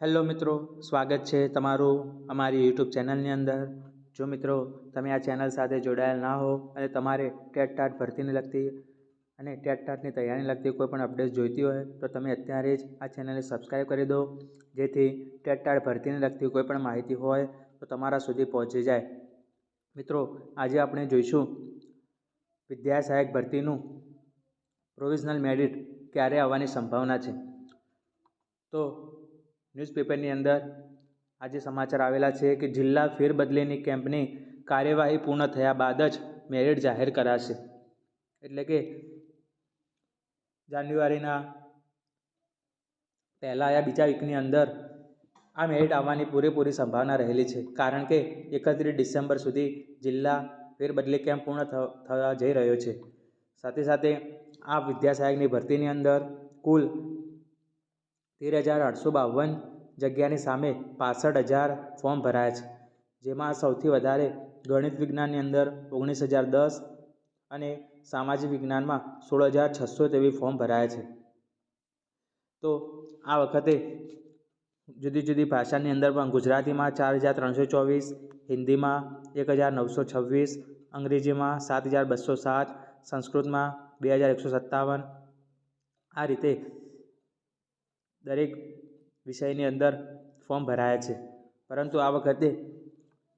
Hello મિત્રો, સ્વાગત છે તમારું અમારી યુટ્યુબ ચેનલની અંદર. જો મિત્રો, તમે આ ચેનલ સાથે જોડાયેલ ના હો અને તમારે ટેટ ટાટ ભરતીને લગતી અને ટેટ ટાટની તૈયારીને લગતી કોઈ પણ અપડેટ જોઈતી હોય, તો તમે અત્યારે જ આ ચેનલને સબસ્ક્રાઈબ કરી દો. જેથી ટેટ ટાટ ભરતીને લગતી કોઈ પણ માહિતી હોય, તો તમારા સુધી પહોંચી જાય. મિત્રો, આજે આપણે જોઈશું વિદ્યા સહાયક ભરતીનું પ્રોવિઝનલ મેરિટ ક્યારે આવવાની સંભાવના છે. તો ન્યૂઝપેપરની અંદર આજે સમાચાર આવેલા છે કે જિલ્લા ફેરબદલીની કેમ્પની કાર્યવાહી પૂર્ણ થયા બાદ જ મેરિટ જાહેર કરાશે. એટલે કે જાન્યુઆરીના પહેલાં યા બીજા વીકની અંદર આ મેરિટ આવવાની પૂરેપૂરી સંભાવના રહેલી છે. કારણ કે એકત્રીસ ડિસેમ્બર સુધી જિલ્લા ફેરબદલી કેમ્પ પૂર્ણ થવા જઈ રહ્યો છે. સાથે સાથે આ વિદ્યાસહાયકની ભરતીની અંદર કુલ તેર હજાર આઠસો બાવન જગ્યાની સામે પાસઠ હજાર ફોર્મ ભરાયા છે, જેમાં સૌથી વધારે ગણિત વિજ્ઞાનની અંદર ઓગણીસ હજાર દસ અને સામાજિક વિજ્ઞાનમાં સોળ હજાર છસો તેવી ફોર્મ ભરાયા છે. તો આ વખતે જુદી જુદી ભાષાની અંદર પણ ગુજરાતીમાં ચાર હજાર ત્રણસો ચોવીસ, હિન્દીમાં એક હજાર નવસો છવ્વીસ, અંગ્રેજીમાં સાત હજાર બસો સાત, સંસ્કૃતમાં બે હજાર એકસો સત્તાવન. આ રીતે દરેક વિષયની અંદર ફોર્મ ભરાયા છે. પરંતુ આ વખતે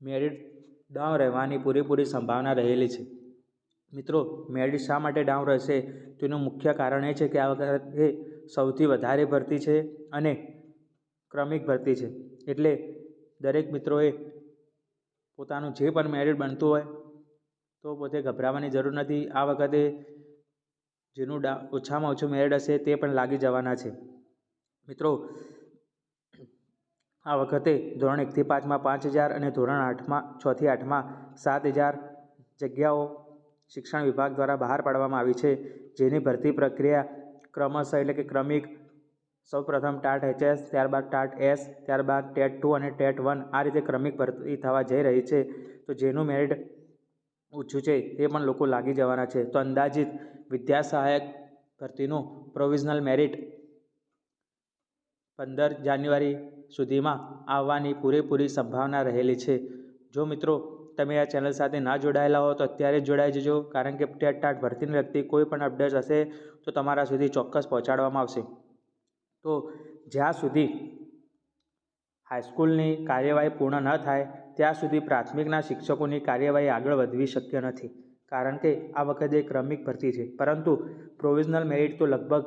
મેરિટ ડાઉન રહેવાની પૂરેપૂરી સંભાવના રહેલી છે. મિત્રો મેરિટ શા માટે ડાઉન રહેશે? તેનું મુખ્ય કારણ એ છે કે આ વખતે સૌથી વધારે ભરતી છે અને ક્રમિક ભરતી છે. એટલે દરેક મિત્રોએ પોતાનું જે પણ મેરિટ બનતું હોય, તો પોતે ગભરાવાની જરૂર નથી. આ વખતે જેનું ડા, ઓછામાં ઓછું મેરિટ હશે તે પણ લાગી જવાના છે. મિત્રો, આ વખતે ધોરણ એકથી પાંચમાં પાંચ હજાર અને ધોરણ આઠમાં છથી આઠમાં સાત હજાર જગ્યાઓ શિક્ષણ વિભાગ દ્વારા બહાર પાડવામાં આવી છે, જેની ભરતી પ્રક્રિયા ક્રમશ એટલે કે ક્રમિક સૌપ્રથમ ટાટ એચએસ, ત્યારબાદ ટાટ એસ, ત્યારબાદ ટેટ ટુ અને ટેટ વન આ રીતે ક્રમિક ભરતી થવા જઈ રહી છે. તો જેનું મેરિટ ઓછું છે તે પણ લોકો લાગી જવાના છે. તો અંદાજિત વિદ્યા સહાયક ભરતીનું પ્રોવિઝનલ મેરિટ પંદર જાન્યુઆરી સુધીમાં આવવાની પૂરેપૂરી સંભાવના રહેલી છે. જો મિત્રો, તમે આ ચેનલ સાથે ના જોડાયેલા હો તો અત્યારે જ જોડાઈ જજો, કારણ કે ટેટ ટાટ ભરતીને લગતી કોઈ પણ અપડેટ હશે તો તમારા સુધી ચોક્કસ પહોંચાડવામાં આવશે. તો જ્યાં સુધી હાઈસ્કૂલની કાર્યવાહી પૂર્ણ ન થાય, ત્યાં સુધી પ્રાથમિકના શિક્ષકોની કાર્યવાહી આગળ વધવી શક્ય નથી, કારણ કે આ વખતે ક્રમિક ભરતી છે. પરંતુ પ્રોવિઝનલ મેરિટ તો લગભગ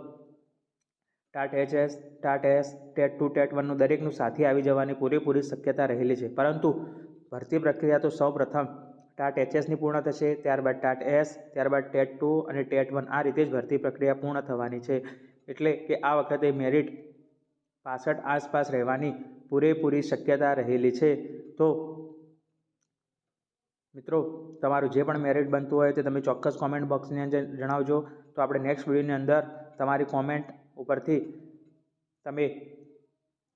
TAT H S TAT S TET two, TET વનનું દરેકનું સાથે આવી જવાની પૂરેપૂરી શક્યતા રહેલી છે. પરંતુ ભરતી પ્રક્રિયા તો સૌ પ્રથમ ટાટ એચએસની પૂર્ણ થશે, ત્યારબાદ ટાટ એસ ત્યારબાદ ટેટ ટુ અને ટેટ વન આ રીતે જ ભરતી પ્રક્રિયા પૂર્ણ થવાની છે. એટલે કે આ વખતે મેરિટ પાસઠ આસપાસ રહેવાની પૂરેપૂરી શક્યતા રહેલી છે. તો મિત્રો, તમારું જે પણ મેરિટ બનતું હોય તે તમે ચોક્કસ કોમેન્ટ બોક્સની અંદર જણાવજો. તો આપણે નેક્સ્ટ વિડીયોની અંદર તમારી કોમેન્ટ ઉપરથી તમે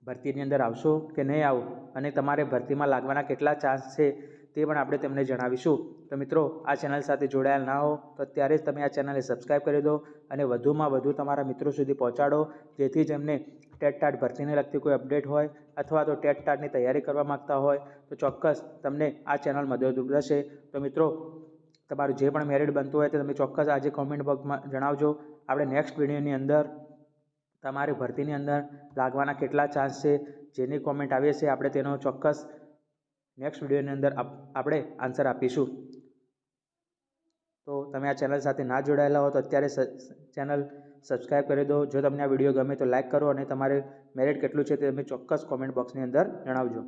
ભરતીની અંદર આવશો કે નહીં આવો અને તમારે ભરતીમાં લાગવાના કેટલા ચાન્સ છે તે પણ આપણે તેમને જણાવીશું. તો મિત્રો, આ ચેનલ સાથે જોડાયેલ ના હો, તો અત્યારે જ તમે આ ચેનલને સબસ્ક્રાઈબ કરી દો અને વધુમાં વધુ તમારા મિત્રો સુધી પહોંચાડો, જેથી જ એમને ટેટ ટાટ ભરતીને લગતી કોઈ અપડેટ હોય અથવા તો ટેટ ટાટની તૈયારી કરવા માગતા હોય, તો ચોક્કસ તમને આ ચેનલ મદદરૂપ રહેશે. તો મિત્રો, તમારું જે પણ મેરિટ બનતું હોય તે તમે ચોક્કસ આજે કોમેન્ટ બોક્સમાં જણાવજો. આપણે નેક્સ્ટ વિડીયોની અંદર તમારી ભરતીની અંદર લાગવાના કેટલા ચાન્સ છે? જેની કોમેન્ટ આવી છે આપણે તેનો ચોક્કસ નેક્સ્ટ વિડીયોની અંદર આપણે આન્સર આપીશું. તો તમે આ ચેનલ સાથે ના જોડાયેલા હો, તો અત્યારે ચેનલ સબસ્ક્રાઈબ કરી દો. જો તમને આ વીડિયો ગમે તો લાઇક કરો અને તમારે મેરિટ કેટલું છે તે તમે ચોક્કસ કોમેન્ટ બોક્સની અંદર જણાવજો.